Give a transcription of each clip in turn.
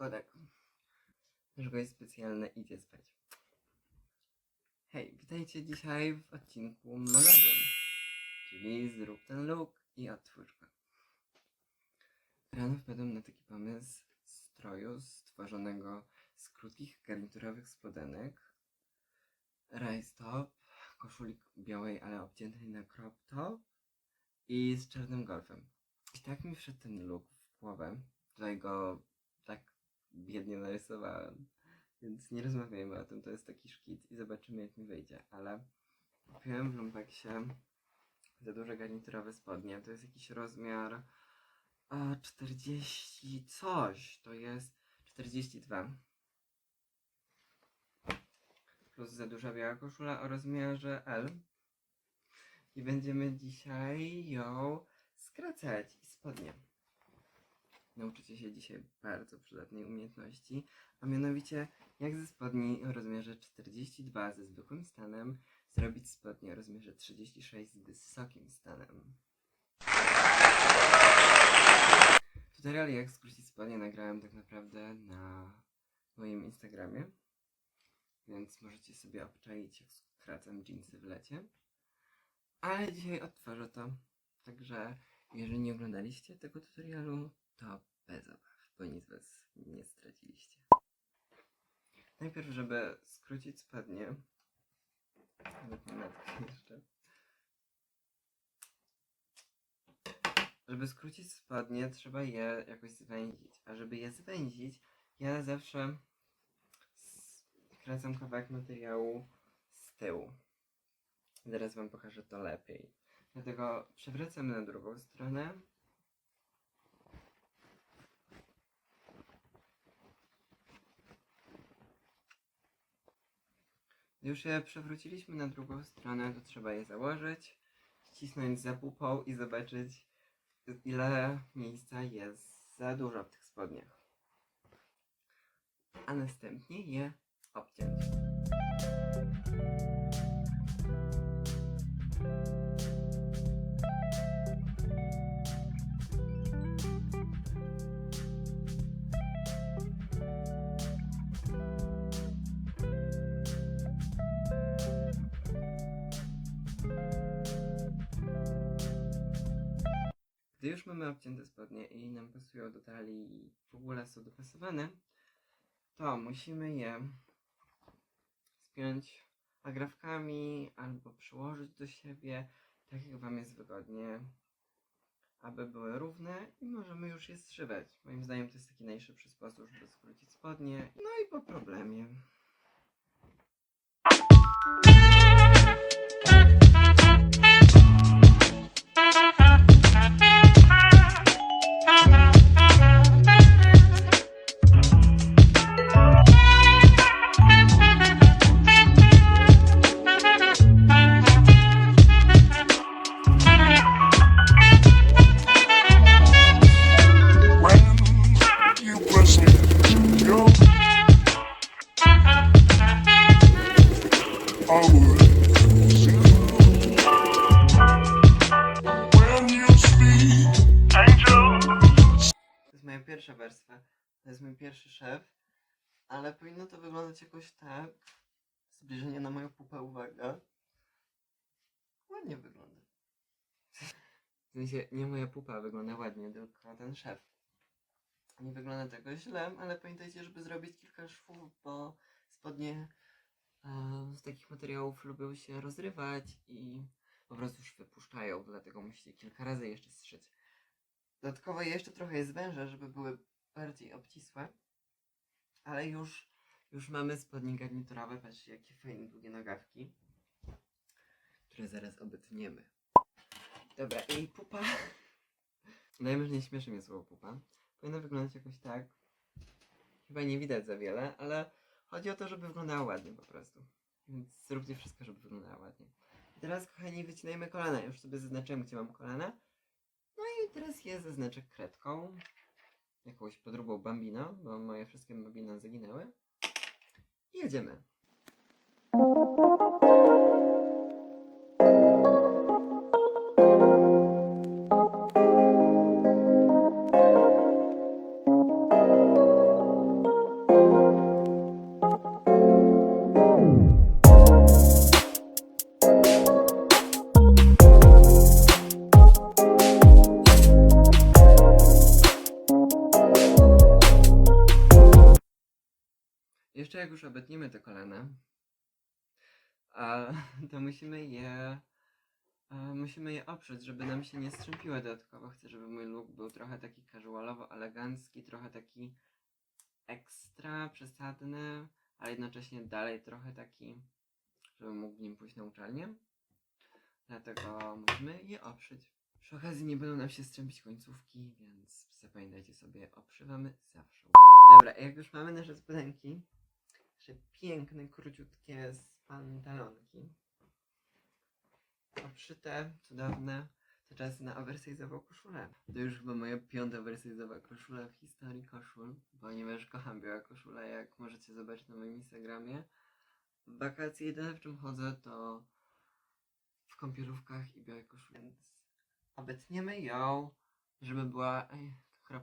Kodak. Dlaczego jest specjalne, idzie spać. Hej, witajcie dzisiaj w odcinku nowym, czyli zrób ten look i otwórz go. Rano wpadłem na taki pomysł stroju stworzonego z krótkich garniturowych spodenek, rice top, koszuli białej, ale obciętej na crop top i z czarnym golfem. I tak mi wszedł ten look w głowę. Tutaj go biednie narysowałem. Więc nie rozmawiajmy o tym, to jest taki szkit i zobaczymy jak mi wyjdzie. Ale kupiłem w Lumpeksie za duże garniturowe spodnie. To jest jakiś rozmiar a, 40 coś. To jest 42. Plus za duża biała koszula o rozmiarze L. I będziemy dzisiaj ją skracać i spodnie. Nauczycie się dzisiaj bardzo przydatnej umiejętności, a mianowicie jak ze spodni o rozmiarze 42 ze zwykłym stanem zrobić spodnie o rozmiarze 36 z wysokim stanem. Tutorial jak skrócić spodnie nagrałem tak naprawdę na moim Instagramie, więc możecie sobie obczaić jak skracam jeansy w lecie. Ale dzisiaj odtworzę to, także jeżeli nie oglądaliście tego tutorialu, to bez obaw, bo nic was nie straciliście. Najpierw, żeby skrócić spodnie, jeszcze. Żeby skrócić spodnie, trzeba je jakoś zwęzić, a żeby je zwęzić, ja zawsze skracam kawałek materiału z tyłu. Zaraz wam pokażę to lepiej. Dlatego przewracam na drugą stronę. Już je przewróciliśmy na drugą stronę, to trzeba je założyć, ścisnąć za pupą i zobaczyć, ile miejsca jest za dużo w tych spodniach. A następnie je obciąć. Gdy już mamy obcięte spodnie i nam pasują do talii i w ogóle są dopasowane, to musimy je spiąć agrafkami albo przyłożyć do siebie, tak jak Wam jest wygodnie, aby były równe i możemy już je zszywać. Moim zdaniem to jest taki najszybszy sposób, żeby skrócić spodnie. No i po problemie. Warstwa. To jest mój pierwszy szef. Ale powinno to wyglądać jakoś tak. Zbliżenie na moją pupę, uwaga. Ładnie wygląda. W sensie, nie moja pupa wygląda ładnie, tylko ten szef. Nie wygląda tego źle, ale pamiętajcie, żeby zrobić kilka szwów, bo spodnie e, z takich materiałów lubią się rozrywać i po prostu już wypuszczają, dlatego musicie kilka razy jeszcze zszyć. Dodatkowo je jeszcze trochę je zwężę, żeby były bardziej obcisłe. Ale już, już mamy spodnie garniturowe. Patrzcie, jakie fajne długie nogawki. Które zaraz obetniemy. Dobra, i pupa. Dajmy, że nie śmieszy mnie słowo pupa. Powinno wyglądać jakoś tak. Chyba nie widać za wiele, ale chodzi o to, żeby wyglądała ładnie po prostu. Więc zróbcie wszystko, żeby wyglądała ładnie. I teraz, kochani, wycinajmy kolana. Już sobie zaznaczyłem, gdzie mam kolana. Teraz je zaznaczę kredką. Jakąś podróbą bambino, bo moje wszystkie bambino zaginęły. I jedziemy. Jak już obetniemy te kolana, to musimy je musimy je oprzeć, żeby nam się nie strzępiły dodatkowo. Chcę, żeby mój look był trochę taki casualowo-elegancki, trochę taki ekstra, przesadny, ale jednocześnie dalej trochę taki, żeby mógł w nim pójść na uczelnię. Dlatego musimy je oprzeć. Przy okazji nie będą nam się strzępić końcówki, więc zapamiętajcie sobie, obszywamy zawsze. Dobra, jak już mamy nasze spodenki, nasze piękne, króciutkie pantalonki, obszyte, cudowne, to czas na oversize'ową koszulę. To już chyba moja piąta oversize'owa koszula w historii koszul, ponieważ kocham białe koszule, jak możecie zobaczyć na moim Instagramie. W wakacje jedyne w czym chodzę to w kąpielówkach i białej koszuli, więc obetniemy ją, żeby była ej,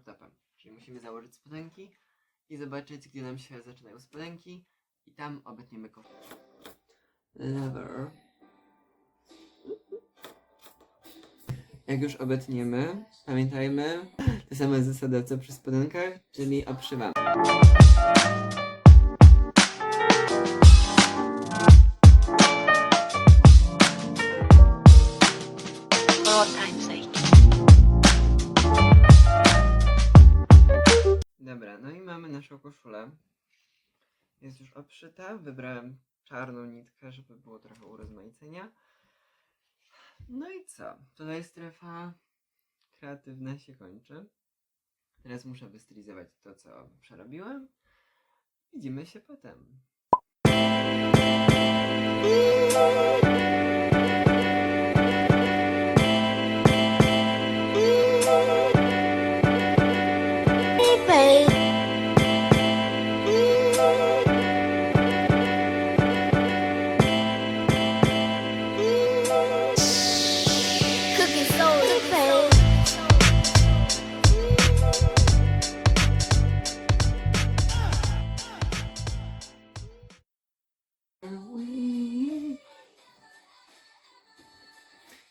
topem. Czyli musimy założyć spodenki i zobaczyć, gdzie nam się zaczynają spodenki i tam obetniemy koszulę. Lever. Jak już obetniemy, pamiętajmy te same zasady co przy spodenkach, czyli obszywamy. All time's Dobra, no i mamy naszą koszulę. Jest już obszyta. Wybrałem czarną nitkę, żeby było trochę urozmaicenia. No i co? Tutaj strefa kreatywna się kończy. Teraz muszę wystylizować to, co przerobiłem. Widzimy się potem.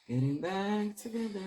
Getting back together.